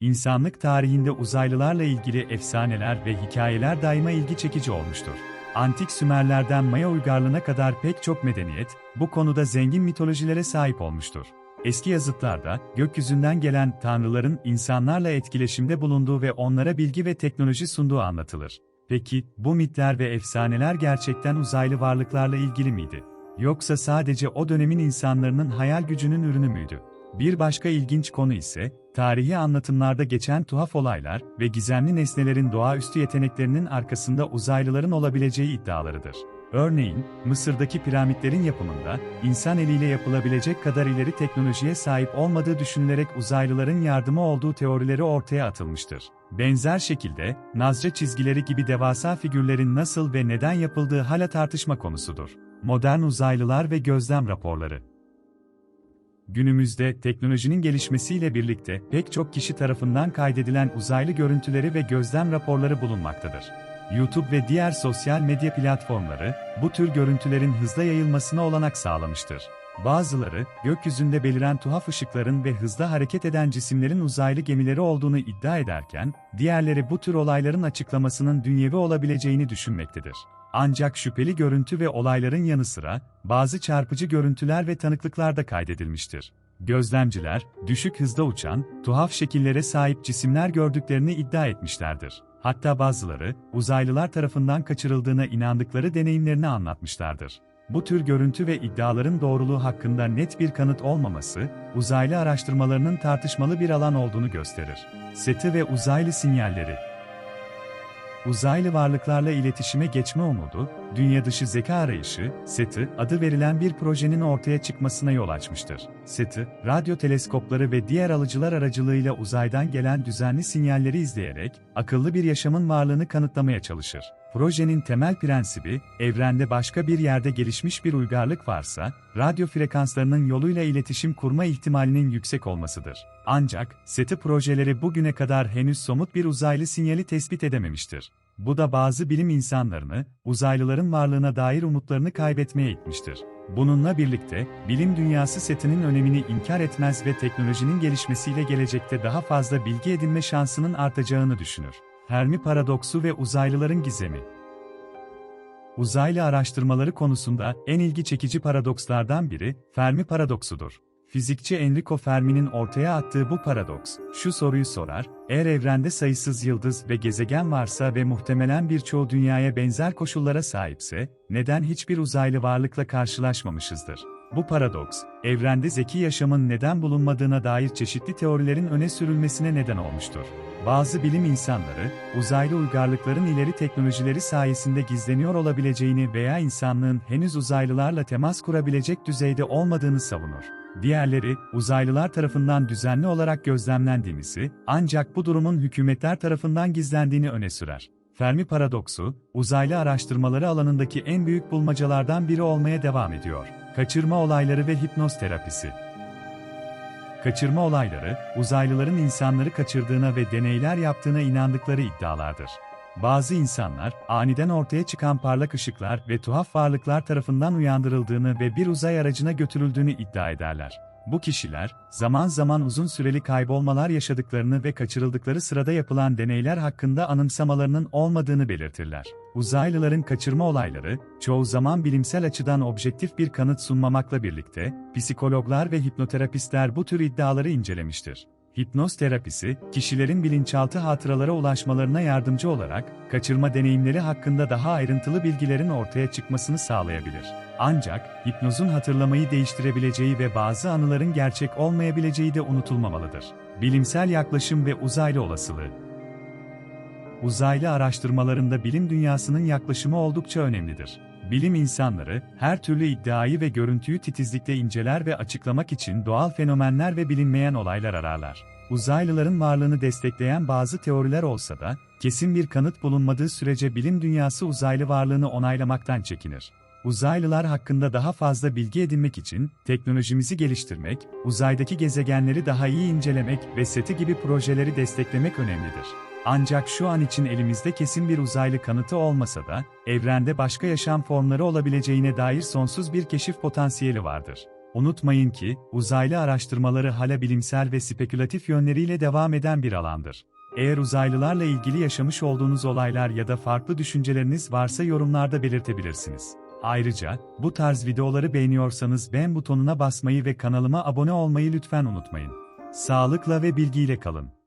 İnsanlık tarihinde uzaylılarla ilgili efsaneler ve hikayeler daima ilgi çekici olmuştur. Antik Sümerlerden Maya uygarlığına kadar pek çok medeniyet, bu konuda zengin mitolojilere sahip olmuştur. Eski yazıtlarda, gökyüzünden gelen tanrıların insanlarla etkileşimde bulunduğu ve onlara bilgi ve teknoloji sunduğu anlatılır. Peki, bu mitler ve efsaneler gerçekten uzaylı varlıklarla ilgili miydi? Yoksa sadece o dönemin insanların hayal gücünün ürünü müydü? Bir başka ilginç konu ise, tarihi anlatımlarda geçen tuhaf olaylar ve gizemli nesnelerin doğaüstü yeteneklerinin arkasında uzaylıların olabileceği iddialarıdır. Örneğin, Mısır'daki piramitlerin yapımında, insan eliyle yapılabilecek kadar ileri teknolojiye sahip olmadığı düşünülerek uzaylıların yardımı olduğu teorileri ortaya atılmıştır. Benzer şekilde, Nazca çizgileri gibi devasa figürlerin nasıl ve neden yapıldığı hala tartışma konusudur. Modern uzaylılar ve gözlem raporları Günümüzde teknolojinin gelişmesiyle birlikte pek çok kişi tarafından kaydedilen uzaylı görüntüleri ve gözlem raporları bulunmaktadır. YouTube ve diğer sosyal medya platformları bu tür görüntülerin hızla yayılmasına olanak sağlamıştır. Bazıları, gökyüzünde beliren tuhaf ışıkların ve hızla hareket eden cisimlerin uzaylı gemileri olduğunu iddia ederken, diğerleri bu tür olayların açıklamasının dünyevi olabileceğini düşünmektedir. Ancak şüpheli görüntü ve olayların yanı sıra, bazı çarpıcı görüntüler ve tanıklıklar da kaydedilmiştir. Gözlemciler, düşük hızda uçan, tuhaf şekillere sahip cisimler gördüklerini iddia etmişlerdir. Hatta bazıları, uzaylılar tarafından kaçırıldığına inandıkları deneyimlerini anlatmışlardır. Bu tür görüntü ve iddiaların doğruluğu hakkında net bir kanıt olmaması, uzaylı araştırmalarının tartışmalı bir alan olduğunu gösterir. SETI ve uzaylı sinyalleri Uzaylı varlıklarla iletişime geçme umudu, dünya dışı zeka arayışı, SETI adı verilen bir projenin ortaya çıkmasına yol açmıştır. SETI, radyo teleskopları ve diğer alıcılar aracılığıyla uzaydan gelen düzenli sinyalleri izleyerek, akıllı bir yaşamın varlığını kanıtlamaya çalışır. Projenin temel prensibi, evrende başka bir yerde gelişmiş bir uygarlık varsa, radyo frekanslarının yoluyla iletişim kurma ihtimalinin yüksek olmasıdır. Ancak, SETI projeleri bugüne kadar henüz somut bir uzaylı sinyali tespit edememiştir. Bu da bazı bilim insanlarını, uzaylıların varlığına dair umutlarını kaybetmeye itmiştir. Bununla birlikte, bilim dünyası setinin önemini inkar etmez ve teknolojinin gelişmesiyle gelecekte daha fazla bilgi edinme şansının artacağını düşünür. Fermi paradoksu ve uzaylıların gizemi. Uzaylı araştırmaları konusunda en ilgi çekici paradokslardan biri Fermi paradoksudur. Fizikçi Enrico Fermi'nin ortaya attığı bu paradoks, şu soruyu sorar, eğer evrende sayısız yıldız ve gezegen varsa ve muhtemelen birçoğu dünyaya benzer koşullara sahipse, neden hiçbir uzaylı varlıkla karşılaşmamışızdır? Bu paradoks, evrende zeki yaşamın neden bulunmadığına dair çeşitli teorilerin öne sürülmesine neden olmuştur. Bazı bilim insanları, uzaylı uygarlıkların ileri teknolojileri sayesinde gizleniyor olabileceğini veya insanlığın henüz uzaylılarla temas kurabilecek düzeyde olmadığını savunur. Diğerleri, uzaylılar tarafından düzenli olarak gözlemlendiğimizi, ancak bu durumun hükümetler tarafından gizlendiğini öne sürer. Fermi paradoksu, uzaylı araştırmaları alanındaki en büyük bulmacalardan biri olmaya devam ediyor. Kaçırma olayları ve hipnoz terapisi. Kaçırma olayları, uzaylıların insanları kaçırdığına ve deneyler yaptığına inandıkları iddialardır. Bazı insanlar, aniden ortaya çıkan parlak ışıklar ve tuhaf varlıklar tarafından uyandırıldığını ve bir uzay aracına götürüldüğünü iddia ederler. Bu kişiler, zaman zaman uzun süreli kaybolmalar yaşadıklarını ve kaçırıldıkları sırada yapılan deneyler hakkında anımsamalarının olmadığını belirtirler. Uzaylıların kaçırma olayları, çoğu zaman bilimsel açıdan objektif bir kanıt sunmamakla birlikte, psikologlar ve hipnoterapistler bu tür iddiaları incelemiştir. Hipnoz terapisi, kişilerin bilinçaltı hatıralara ulaşmalarına yardımcı olarak, kaçırma deneyimleri hakkında daha ayrıntılı bilgilerin ortaya çıkmasını sağlayabilir. Ancak, hipnozun hatırlamayı değiştirebileceği ve bazı anıların gerçek olmayabileceği de unutulmamalıdır. Bilimsel yaklaşım ve uzaylı olasılığı Uzaylı araştırmalarında bilim dünyasının yaklaşımı oldukça önemlidir. Bilim insanları, her türlü iddiayı ve görüntüyü titizlikle inceler ve açıklamak için doğal fenomenler ve bilinmeyen olaylar ararlar. Uzaylıların varlığını destekleyen bazı teoriler olsa da, kesin bir kanıt bulunmadığı sürece bilim dünyası uzaylı varlığını onaylamaktan çekinir. Uzaylılar hakkında daha fazla bilgi edinmek için, teknolojimizi geliştirmek, uzaydaki gezegenleri daha iyi incelemek ve SETI gibi projeleri desteklemek önemlidir. Ancak şu an için elimizde kesin bir uzaylı kanıtı olmasa da, evrende başka yaşam formları olabileceğine dair sonsuz bir keşif potansiyeli vardır. Unutmayın ki, uzaylı araştırmaları hala bilimsel ve spekülatif yönleriyle devam eden bir alandır. Eğer uzaylılarla ilgili yaşamış olduğunuz olaylar ya da farklı düşünceleriniz varsa yorumlarda belirtebilirsiniz. Ayrıca, bu tarz videoları beğeniyorsanız beğen butonuna basmayı ve kanalıma abone olmayı lütfen unutmayın. Sağlıkla ve bilgiyle kalın.